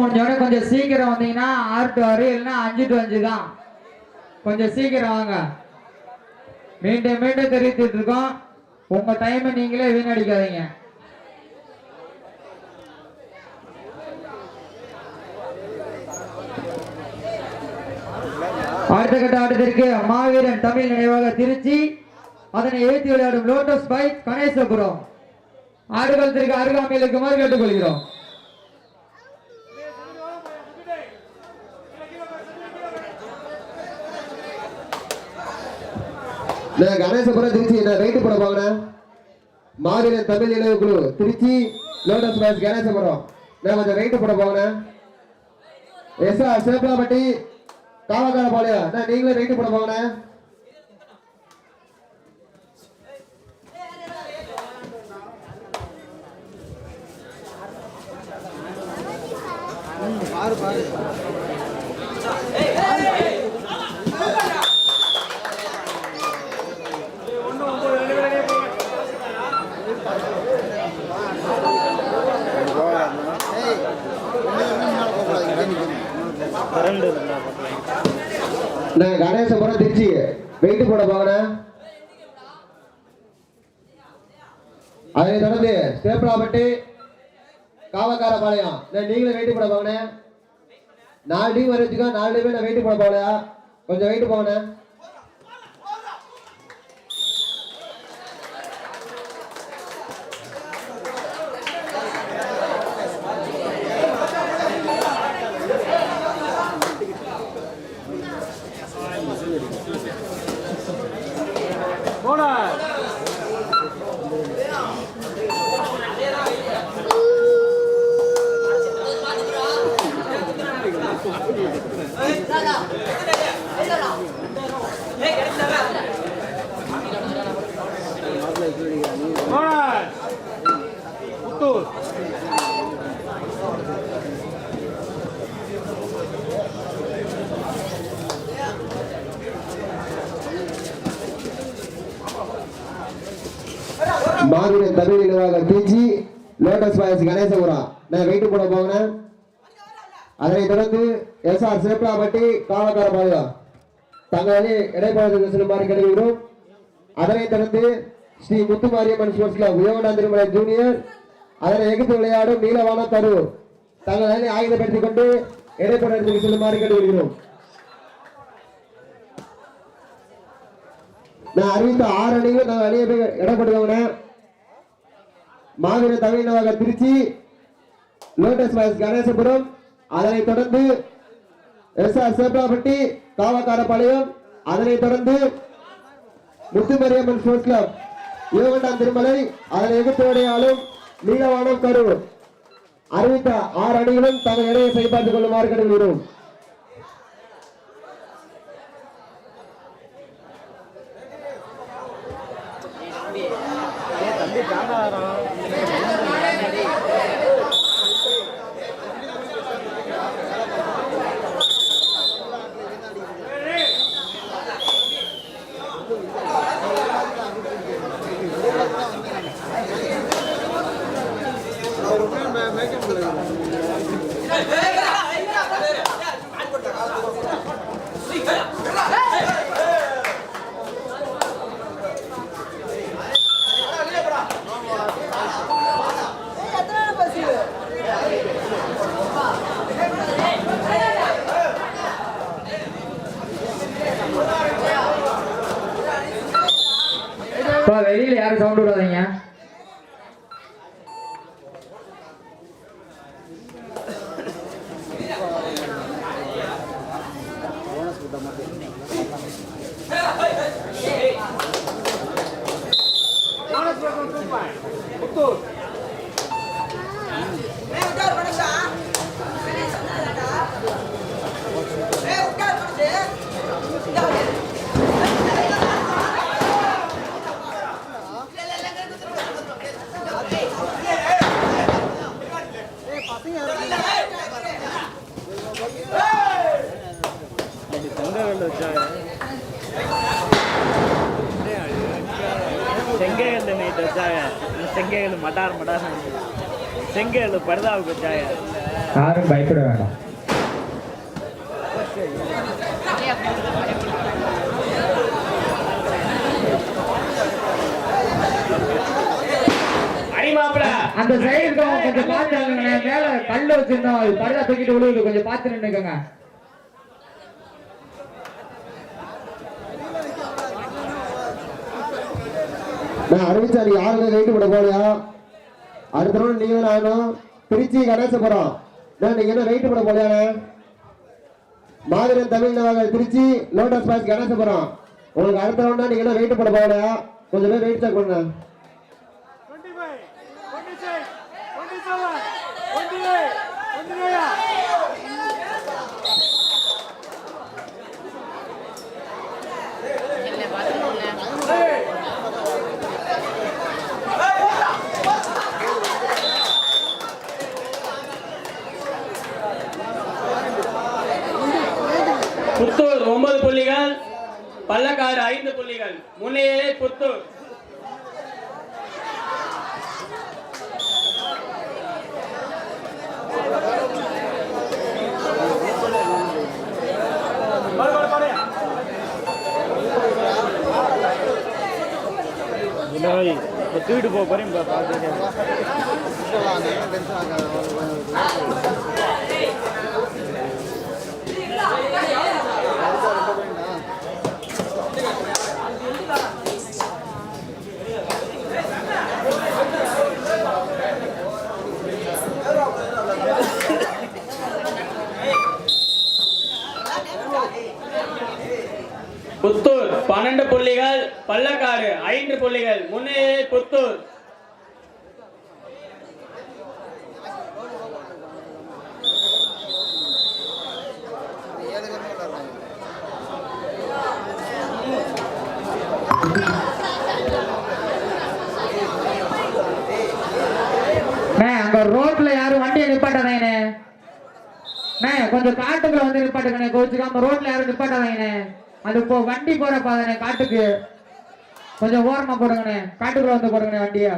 முடிஞ்சோடனே கொஞ்சம் சீக்கிரம் வந்தீங்கன்னா ஆறு டு ஆறு இல்லைன்னா அஞ்சு டு அஞ்சு தான். கொஞ்சம் சீக்கிரம் வாங்க. மீண்டும் மீண்டும் தெரிவித்துட்டு இருக்கோம். உங்க டைமை நீங்களே வீணடிக்காதீங்க. அடுத்த கட்ட ஆட்டத்திற்கு மாவீரன் தமிழ் நினைவாக திருச்சி. அதனை ஏற்றி விளையாடும் லோட்டஸ் பை கணேசபுரம். ஆடுகளத்திற்கு அருகாமையில் இருக்குமாறு கேட்டுக்கொள்கிறோம். நான் கணேசபுரம் திருச்சி நான் ரைட்டு போட போகிறேன் மாநில தமிழ் இணைவு குழு திருச்சி லோட்டஸ் பேஸ் கணேசபுரம். நான் கொஞ்சம் ரைட்டு போட போகிறேன் எஸ் ஆர் சேப்பலாப்பட்டி காவக்கார பாளையம் நான் நீங்களே ரைட்டு போட போகிறேன் நான் கணேசபுரம் திருச்சி. வெயிட்டு போட போகிறேன் அதனை தொடர்ந்து சேப்பலாப்பட்டி காவக்கார பாளையம் நான் நீங்களும் வெயிட்டு போட போகிறேன் நாலு டீம் வரைச்சுக்கோ நாலு டீமே நான் வெயிட்டு போட போகலையா? கொஞ்சம் வெயிட்டு போகணும் புத்தூர் மாவீர தமிழ் திருச்சி லோட்டஸ் பாயஸ் கணேசபுரம் நான் வெயிட்டு போட போகிறேன் அதனைத் தொடர்ந்து எஸ் ஆர் சிறப்பாபட்டி காலக்கார பாளையம் தங்களை இடைப்பாளர்கள் செல்லுமாறு கிடைக்கிறோம் அதனைத் தொடர்ந்து ஸ்ரீ முத்துமாரியம்மன் ஸ்போர்ட்ஸ் கிளப் உயவண்டா திருமலை ஜூனியர். அதனை எதிர்த்து விளையாடும் நீலவான தரு. தங்கள் அணி ஆயுதப்படுத்திக் கொண்டு இடைப்பாளர்களுக்கு செல்லுமாறு கேட்டுக்கொள்கிறோம். நான் அறிவித்த ஆறு அணிகள் நாங்கள் அணியை போய் மாவீர தமிழ் திருச்சி லோட்டஸ் பாய்ஸ் கணேசபுரம் அதனைத் தொடர்ந்து எஸ் ஆர் சேப்ராப்பட்டி காவக்காரப்பாளையம் அதனைத் தொடர்ந்து முத்துமரியம்மன் ஸ்போர்ட்ஸ் கிளப் யோகண்டாம் திருமலை அதனை எதிர்த்து விளையாடும் நீலவானம் கரூர். அறிவித்த ஆறு அணிகளும் தங்கள் இடையை சரிபார்த்துக் கொள்ளுமாறு கேட்டுக்கொள்கிறோம். வெளியில யாரும் சவுண்ட் விடாதீங்க புத்தூர் செங்கல் வச்சாங்க செங்கல் நைட்டு வச்சாங்க செங்கல் மட்டார் மட்டார் செங்கல் பரதாவுக்கு சாயா யாரும் பயப்பட வேண்டாம். அந்த சைடு இருக்கவங்க கொஞ்சம் பார்த்து. மேல கல்லு வச்சிருந்தோம் அது படுதா தூக்கிட்டு விழுவுது. கொஞ்சம் பார்த்து நின்னுக்கோங்க. நான் அறிவிச்சா நீ யாருமே வெயிட் பண்ண போலையா அடுத்த ரவுண்ட் நீங்க தான் ஆகணும். திருச்சி கணேசபுரம் நான் நீங்க என்ன வெயிட் பண்ண போலையாண்ணே மாதிரன் தமிழ் திருச்சி லோட்டஸ் பாஸ் கணேசபுரம் உங்களுக்கு அடுத்த ரவுண்டா நீங்க என்ன வெயிட் பண்ண போகலையா கொஞ்சம் பேர் வெயிட் தான் கொடுங்க பள்ளக்காடு ஐந்து புள்ளிகள். முன்னிலை புத்தூர். தூக்கிட்டு போக போறேன் இரண்டு புள்ளிகள் பள்ளக்காடு ஐந்து புள்ளிகள் முன்னே புத்தூர். அங்க ரோட்ல யாரும் வண்டியை நிப்பாட்டாதீங்கண்ணே கொஞ்சம் காட்டுக்குள்ள வந்து நிப்பாட்டுங்கண்ணே கோச்சுக்காம ரோட்ல யாரும் நிப்பாட்டாதீங்கண்ணே அது இப்போ வண்டி போற பாதண்ணே காட்டுக்கு கொஞ்சம் ஓரமா போடுங்கண்ணே. காட்டுக்குள்ள வந்து போடுங்கண்ணே வண்டியா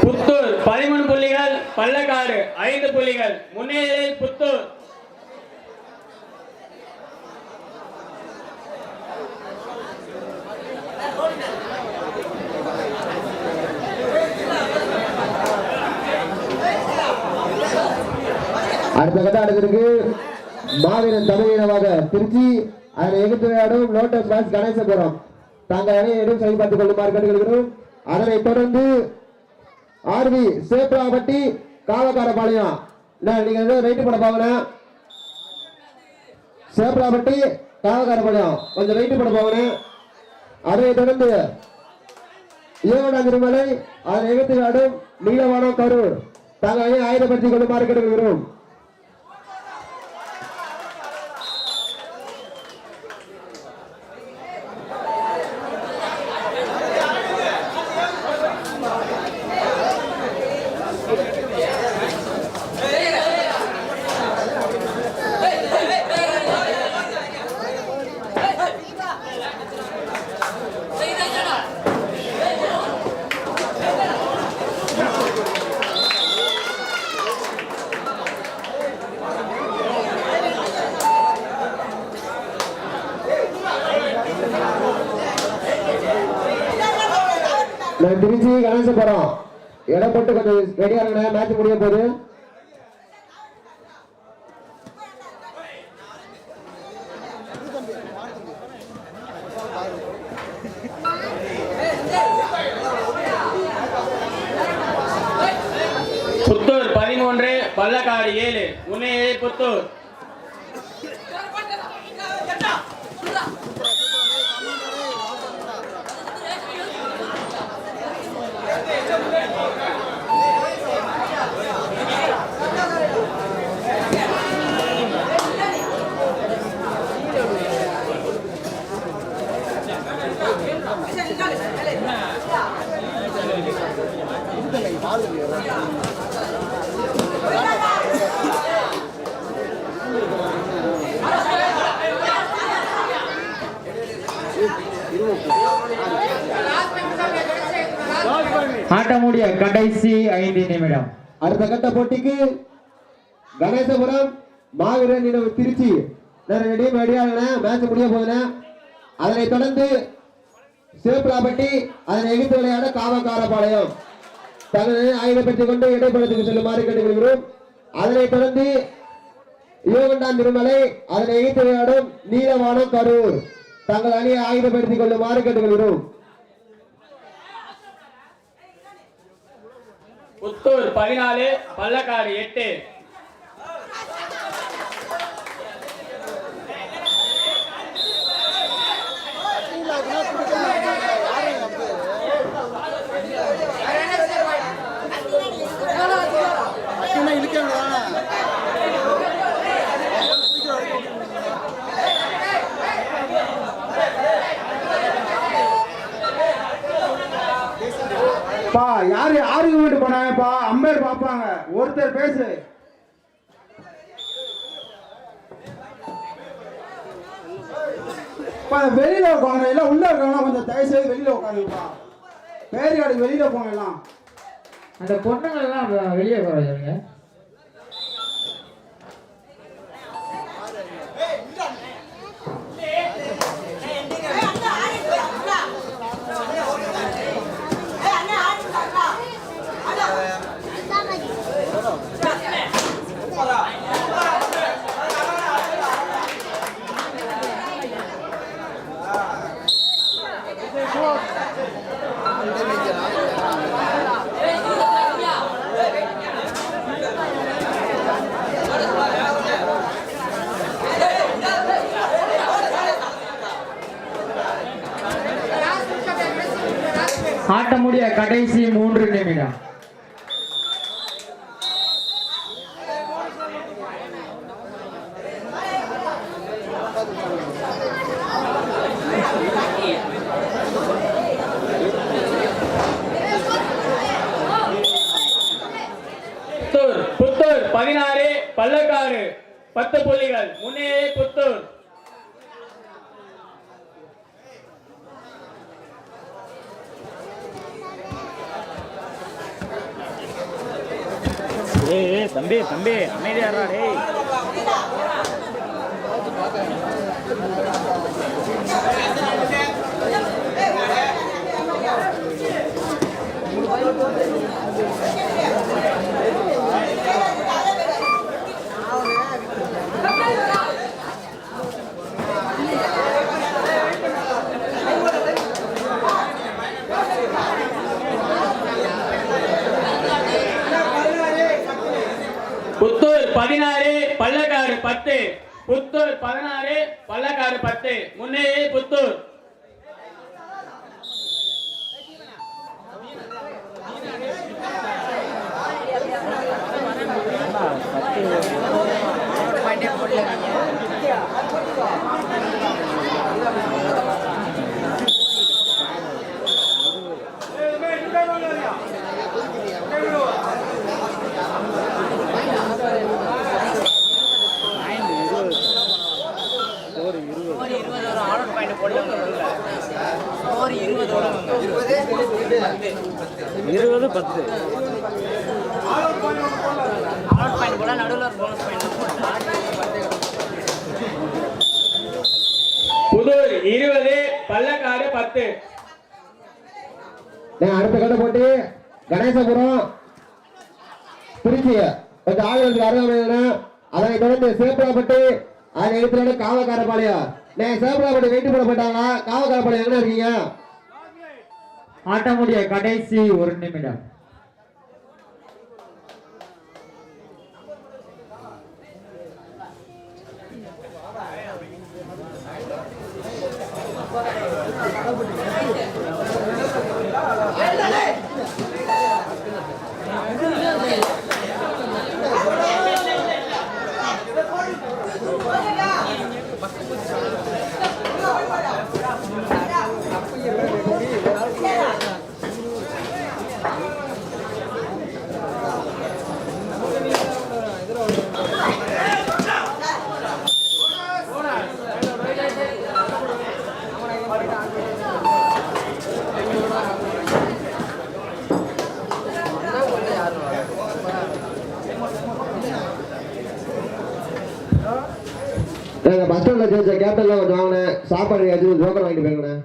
புத்தூர் பதிமூணு புள்ளிகள் பள்ளக்காடு ஐந்து புள்ளிகள். முன்னிலை புத்தூர். அடுத்த கட்ட அடுத்திருக்கு மாவீரன் தமிழினமாக திருச்சி அதனை எதிர்த்து விளையாடும் லோட்டஸ் பேஸ் கணேசபுரம். தாங்கள் அணியை எதுவும் செயல்பட்டுக் கொள்ளுமாறு கேட்டுக்கொள்கிறோம். அதனைத் தொடர்ந்து ஆர்வி சேப்ராபட்டி காவக்காரப்பாளையம் நான் நீங்க ரைட்டு வெயிட் பண்ண பாக்கல சேப்ராபட்டி காவக்காரப்பாளையம் கொஞ்சம் வெயிட் பண்ண போகணும் அதை தொடர்ந்து ஈரோடா திருமலை அதனை எதிர்த்து விளையாடும் நீலவானம் கரூர். தாங்கள் ஆயுதப்படுத்திக் கொள்ளுமாறு கேட்டுக்கொள்கிறோம். நான் திருச்சி கணேசபுரம். இடம் போட்டு கொஞ்சம் ரெடியாக மேட்ச் முடிய போது ஆட்டமுடைய கடைசி ஐந்து நிமிடம். அடுத்த கட்ட போட்டிக்கு கணேசபுரம் மாவீரன் நினைவு திருச்சி. ரெடி ரெடியாகன மேட்ச் முடிய போதுன அதனை தொடர்ந்து சிவப்பிராப்பட்டி அதனை எகித்து விளையாட காமக்காரபாளையம். தங்களை ஆயுதப்படுத்திக் கொண்டு இடைப்படத்துக்கு செல்லுமாறு கேட்டுக்கொள்கிறோம். அதனைத் தொடர்ந்து யுவகண்டான் திருமலை அதனை எகித்து விளையாடும் நீலவானம் கரூர். தங்கள் அணியை ஆயுதப்படுத்திக் கொள்ளுமாறு கேட்டுக்கொள்கிறோம் புத்தூர் பதினாலு பள்ளக்காடு எட்டு. பா யாரு ஆர்குமெண்ட் பண்ணாங்கப்பா அம்பேர் பார்ப்பாங்க ஒருத்தர் பேசு. வெளியில உட்காங்க எல்லாம் உள்ள இருக்காங்க கொஞ்சம் தயவு செய்து வெளியில உட்காந்துப்பா பேரியாடு வெளியில போங்க எல்லாம். அந்த பொண்ணுங்க எல்லாம் வெளியே போறாங்க ஆட்ட முடிய கடைசி மூன்று நிமிடம் புத்தூர் புத்தூர் பதினாறு பள்ளக்காடு பத்து புள்ளிகள் முன்னேறி புத்தூர் ஏய் ஏய், தம்பி தம்பி அமைதியாரா டேய். புத்தூர் பதினாறு பள்ளக்காடு பத்து புத்தூர் பதினாறு பள்ளக்காடு பத்து. முன்னேயே புத்தூர் இருபது பத்து. புதூர் இருபது பள்ளக்காடு பத்து. நான் அடுத்த கட்ட போட்டி. கணேசபுரம். திருச்சி கொஞ்சம் ஆளுநருக்கு அருகாமையான அதனை தொடர்ந்து சேப்பலாப்பட்டு அதனை எடுத்து காவக்காரப்பாளையம் நான் சேப்பலாப்பட்டு வெயிட்டு போட போட்டாங்களா காவக்காரப்பாளையம் எங்க இருக்கீங்க? ஆட்டமுடைய கடைசி ஒரு நிமிடம். நான் பஸ் ஸ்டாண்ட்ல ஜெயிச்ச கேப்டன்லாம் கொஞ்சம் வாங்கினேன். சாப்பாடு ஏதாச்சும் ஜோக்கர் வாங்கிட்டு போயிருக்கேன்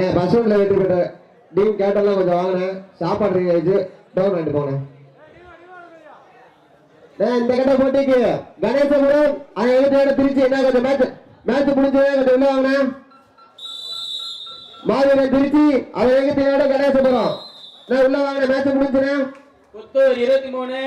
ஏன் பஸ் ஸ்டாண்ட்ல வெற்றி பெற்ற டீம் கேப்டன்லாம் கொஞ்சம் வாங்கினேன். சாப்பாடு ஏதாச்சும் டோக்கன் வாங்கிட்டு போனேன் ஏன் இந்த கட்ட போட்டிக்கு கணேசபுரம் அதை எழுத்து திருச்சி என்ன கொஞ்சம் மேட்ச் மேட்ச் முடிஞ்சு கொஞ்சம் உள்ள வாங்கினேன் மாவீரன் திருச்சி அதை எழுத்து கணேசபுரம். நான் உள்ள வாங்கின மேட்ச் முடிஞ்சுனேன் இருபத்தி மூணு.